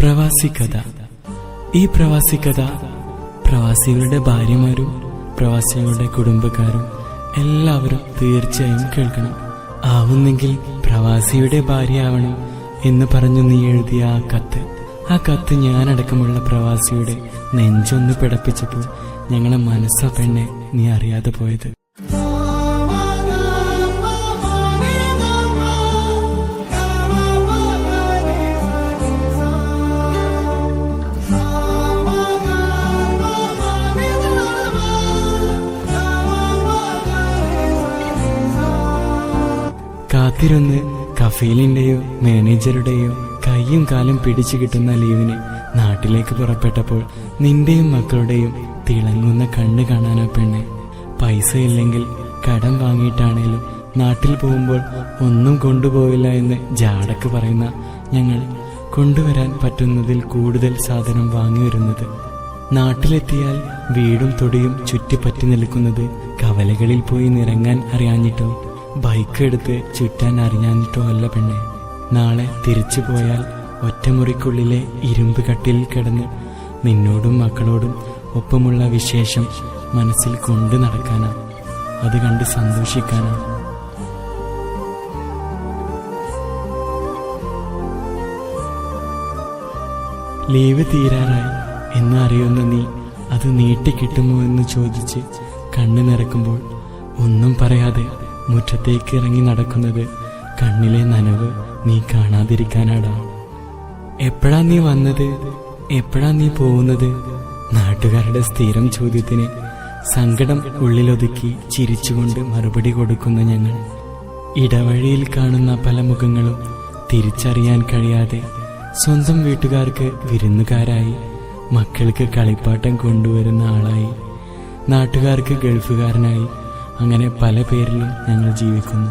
പ്രവാസി കഥ. ഈ പ്രവാസി കഥ പ്രവാസികളുടെ ഭാര്യമാരും പ്രവാസികളുടെ കുടുംബക്കാരും എല്ലാവരും തീർച്ചയായും കേൾക്കണം. ആവുന്നെങ്കിൽ പ്രവാസിയുടെ ഭാര്യ ആവണം എന്ന് പറഞ്ഞു നീ എഴുതിയ ആ കത്ത്. ആ കത്ത് ഞാനടക്കമുള്ള പ്രവാസിയുടെ നെഞ്ചൊന്ന് പിടപ്പിച്ചപ്പോൾ ഞങ്ങളെ മനസ്സാ പെണ്ണെ നീ അറിയാതെ പോയത്. കാത്തിരുന്ന് കഫീലിന്റെയോ മാനേജറുടെയോ കൈയും കാലും പിടിച്ചു കിട്ടുന്ന ലീവിന് നാട്ടിലേക്ക് പുറപ്പെട്ടപ്പോൾ നിന്റെയും മക്കളുടെയും തിളങ്ങുന്ന കണ്ണ് കാണാനോ പെണ്ണെ പൈസ ഇല്ലെങ്കിൽ കടം വാങ്ങിയിട്ടാണേലും നാട്ടിൽ പോകുമ്പോൾ ഒന്നും കൊണ്ടുപോവില്ല എന്ന് ജാടക്ക് പറയുന്ന ഞങ്ങൾ കൊണ്ടുവരാൻ പറ്റുന്നതിൽ കൂടുതൽ സാധനം വാങ്ങി വരുന്നത്. നാട്ടിലെത്തിയാൽ വീടും തൊടിയും ചുറ്റിപ്പറ്റി നിൽക്കുന്നത് കവലകളിൽ പോയി നിറങ്ങാൻ അറിയാഞ്ഞിട്ടോ ബൈക്ക് എടുത്ത് ചുറ്റാൻ അറിഞ്ഞാഞ്ഞിട്ടോ അല്ല പെണ്ണെ. നാളെ തിരിച്ചു പോയാൽ ഒറ്റമുറിക്കുള്ളിലെ ഇരുമ്പ് കട്ടിൽ കിടന്ന് നിന്നോടും മക്കളോടും ഒപ്പമുള്ള വിശേഷം മനസ്സിൽ കൊണ്ടു നടക്കാനാ. അത് കണ്ട് സന്തോഷിക്കാനാ. ലീവ് തീരാറായി. എന്ന് അറിയുന്ന നീ അത് നീട്ടിക്കിട്ടുമോ എന്ന് ചോദിച്ച് കണ്ണു നിറക്കുമ്പോൾ ഒന്നും പറയാതെ മുറ്റത്തേക്ക് ഇറങ്ങി നടക്കുന്നത് കണ്ണിലെ നനവ് നീ കാണാതിരിക്കാനാടാ. എപ്പോഴാ നീ വന്നത്? എപ്പോഴാ നീ പോകുന്നത്? നാട്ടുകാരുടെ സ്ഥിരം ചോദ്യത്തിന് സങ്കടം ഉള്ളിലൊതുക്കി ചിരിച്ചുകൊണ്ട് മറുപടി കൊടുക്കുന്ന ഞങ്ങൾ. ഇടവഴിയിൽ കാണുന്ന പല മുഖങ്ങളും തിരിച്ചറിയാൻ കഴിയാതെ സ്വന്തം വീട്ടുകാർക്ക് വിരുന്നുകാരായി മക്കൾക്ക് കളിപ്പാട്ടം കൊണ്ടുവരുന്ന ആളായി നാട്ടുകാർക്ക് ഗൾഫുകാരനായി അങ്ങനെ പല പേരിലും ഞങ്ങൾ ജീവിക്കുന്നു.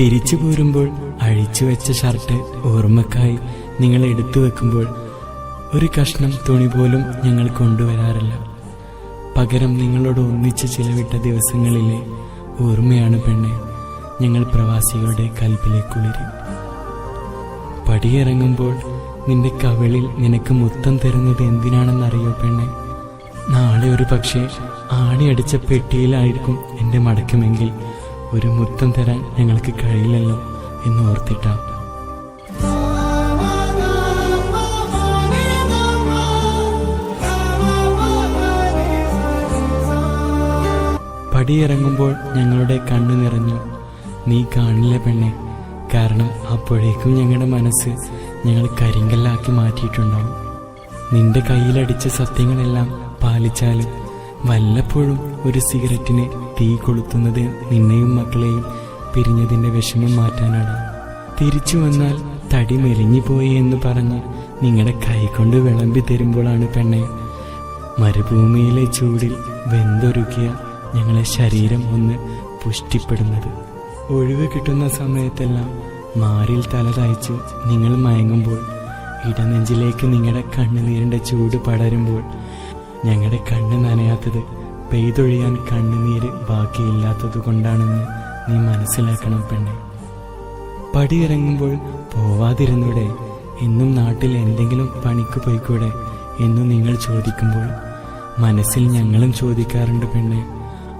തിരിച്ചു പോരുമ്പോൾ അഴിച്ചു വെച്ച ഷർട്ട് ഓർമ്മക്കായി നിങ്ങൾ എടുത്തു വെക്കുമ്പോൾ ഒരു കഷ്ണം തുണി പോലും ഞങ്ങൾ കൊണ്ടുവരാറില്ല. പകരം നിങ്ങളോട് ഒന്നിച്ച് ചിലവിട്ട ദിവസങ്ങളിലെ ഓർമ്മയാണ് പെണ്ണെ ഞങ്ങൾ പ്രവാസികളുടെ കൽപ്പിലേക്കുളിരി. കുളിരി പടിയിറങ്ങുമ്പോൾ നിന്റെ കവിളിൽ നിനക്ക് മുത്തം തരുന്നത് എന്തിനാണെന്നറിയോ പെണ്ണെ? നാളെ ഒരു പക്ഷേ ആണിയടിച്ച പെട്ടിയിലായിരിക്കും എന്റെ മടക്കമെങ്കിൽ. ഒരു മുത്തം തരാൻ ഞങ്ങൾക്ക് കഴിയില്ലല്ലോ എന്ന് ഓർത്തിട്ടാണ് പടിയിറങ്ങുമ്പോൾ ഞങ്ങളുടെ കണ്ണു നിറഞ്ഞു. നീ കാണില്ല പെണ്ണെ. കാരണം അപ്പോഴേക്കും ഞങ്ങളുടെ മനസ്സ് ഞങ്ങൾ കരിങ്കല്ലാക്കി മാറ്റിയിട്ടുണ്ടാവും. നിന്റെ കയ്യിലടിച്ച സത്യങ്ങളെല്ലാം പാലിച്ചാലും വല്ലപ്പോഴും ഒരു സിഗരറ്റിന് തീ കൊളുത്തുന്നത് നിന്നെയും മക്കളെയും പിരിഞ്ഞതിന്റെ വിഷമം മാറ്റാനാണ്. തിരിച്ചു വന്നാൽ തടി മെലിഞ്ഞുപോയി എന്ന് പറഞ്ഞ് നിങ്ങളുടെ കൈകൊണ്ട് വിളമ്പി തരുമ്പോഴാണ് പെണ്ണെ. മരുഭൂമിയിലെ ചൂടിൽ വെന്തൊരുക്കിയ ഞങ്ങളെ ശരീരം ഒന്ന് പുഷ്ടിപ്പെടുന്നത്. ഒഴിവ് കിട്ടുന്ന സമയത്തെല്ലാം മാറിൽ തല നിങ്ങൾ മയങ്ങുമ്പോൾ ഇടനെഞ്ചിലേക്ക് നിങ്ങളുടെ കണ്ണുനീരിന്റെ ചൂട് പടരുമ്പോൾ ഞങ്ങളുടെ കണ്ണ് നനയാത്തത് പെയ്തൊഴിയാൻ കണ്ണുനീര് ബാക്കിയില്ലാത്തത് കൊണ്ടാണെന്ന് നീ മനസ്സിലാക്കണം പെണ്ണെ. പടിയിറങ്ങുമ്പോൾ പോവാതിരുന്നൂടെ എന്നും നാട്ടിൽ എന്തെങ്കിലും പണിക്ക് പോയിക്കൂടെ എന്നു നിങ്ങൾ ചോദിക്കുമ്പോൾ മനസ്സിൽ ഞങ്ങളും ചോദിക്കാറുണ്ട് പെണ്ണെ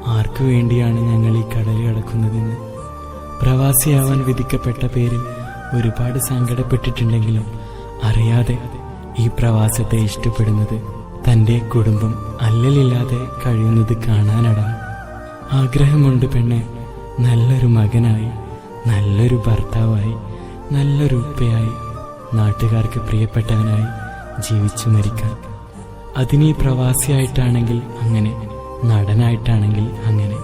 ആർക്കു വേണ്ടിയാണ് ഞങ്ങൾ ഈ കടൽ കടക്കുന്നതെന്ന്. പ്രവാസിയാവാൻ വിധിക്കപ്പെട്ട പേരിൽ ഒരുപാട് സങ്കടപ്പെട്ടിട്ടുണ്ടെങ്കിലും അറിയാതെ ഈ പ്രവാസത്തെ ഇഷ്ടപ്പെടുന്നത് തന്റെ കുടുംബം അല്ലലില്ലാതെ കഴിയുന്നത് കാണാനടാ. ആഗ്രഹമുണ്ട് പെണ്ണെ നല്ലൊരു മകനായി നല്ലൊരു ഭർത്താവായി നല്ലൊരു ഉപ്പയായി നാട്ടുകാർക്ക് പ്രിയപ്പെട്ടവനായി ജീവിച്ചു മരിക്കാൻ അതിനീ പ്രവാസിയായിട്ടാണെങ്കിൽ അങ്ങനെ നടനായിട്ടാണെങ്കിൽ അങ്ങനെ.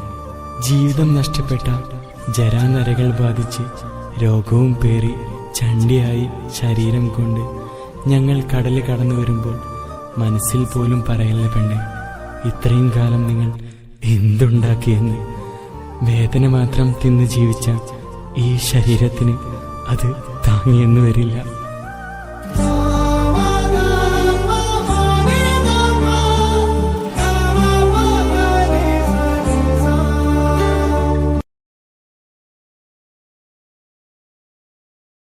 ജീവിതം നഷ്ടപ്പെട്ട ജരാനരകൾ ബാധിച്ച് രോഗവും പേറി ചണ്ടിയായി ശരീരം കൊണ്ട് ഞങ്ങൾ കടൽ കടന്നു വരുമ്പോൾ മനസ്സിൽ പോലും പറയല്ല പെണ്ണെ? ഇത്രയും കാലം നിങ്ങൾ എന്തുണ്ടാക്കിയെന്ന്? വേദന മാത്രം തിന്ന് ജീവിച്ച ഈ ശരീരത്തിന് അത് താങ്ങിയെന്ന് വരില്ല.